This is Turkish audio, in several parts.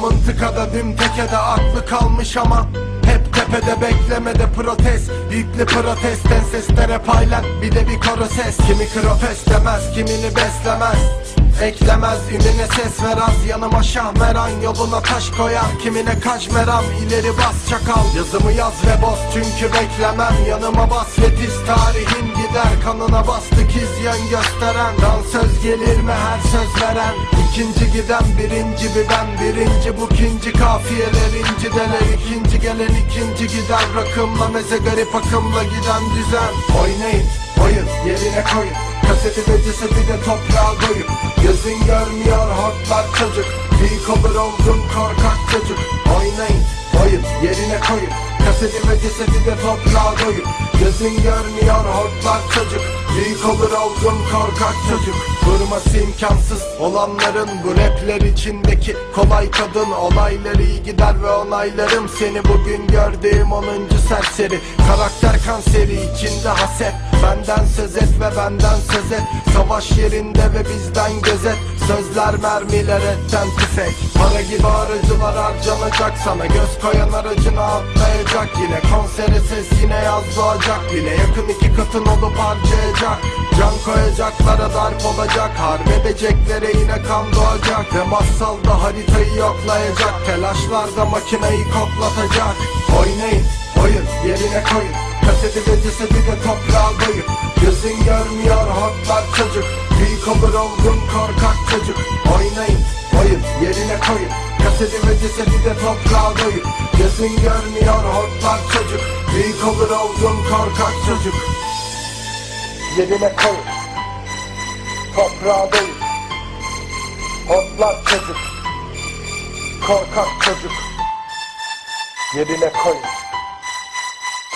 mıntıkada düm tekede aklı kalmış ama hep tepede beklemede protest. Yüklü protesten seslere paylan bir de bir koro ses. Kimi kropes demez kimini beslemez Eklemez ününe ses ver az yanıma şahmeran Yoluna taş koyar kimine kaç meram ileri bas çakal Yazımı yaz ve boz. Çünkü beklemem Yanıma bas. Yetiz tarihin gider. Kanına bastı kiz yön gösteren. Dansöz gelir mi her söz veren? İkinci giden birinci bir ben. Birinci bu ikinci kafiyeler incideler ikinci gelen ikinci gider Rakımla meze garip akımla giden düzen. Oynayın oyun yerine koyun Kaseti ve cesedi de toprağa koyup Gözün görmüyor hortlar çocuk. Büyük olur oldum korkak çocuk. Oynayın oyun yerine koyun Kaseti ve cesedi de toprağa koyup Gözün görmüyor hortlar çocuk. Büyük olur oldum korkak çocuk. Durması imkansız olanların Bu rapler içindeki kolay kadın Olayları iyi gider ve onaylarım Seni. Bugün gördüğüm 10. serseri. Karakter kanseri içinde haset. Benden söz et ve benden söz et. Savaş yerinde ve bizden gözet Sözler mermiler etten tüfek. Para gibi aracılar harcanacak sana. Göz koyan aracına atlayacak yine. Konsere ses yine. Yaz doğacak bile Yakın iki katın olup harcayacak. Can koyacaklara darp olacak. Harp edeceklere yine kan doğacak. Ve massalda haritayı yoklayacak. Telaşlarda makineyi koklatacak. Oynayın oyun yerine koyun. Kaseti ve cesedi de toprağa koyup Gözün görmüyor hortlar çocuk. Büyük olur oldum korkak çocuk. Oynayın oyun yerine koyun. Kaseti ve cesedi de toprağa koyup Gözün görmüyor hortlar çocuk. Büyük olur oldum korkak çocuk. Yerine koyun. Toprağa koyun. Hortlar çocuk. Korkak çocuk. Yerine koyun.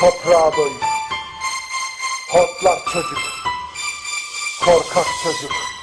Toprağa doyun Hortlar çocuk. Korkak çocuk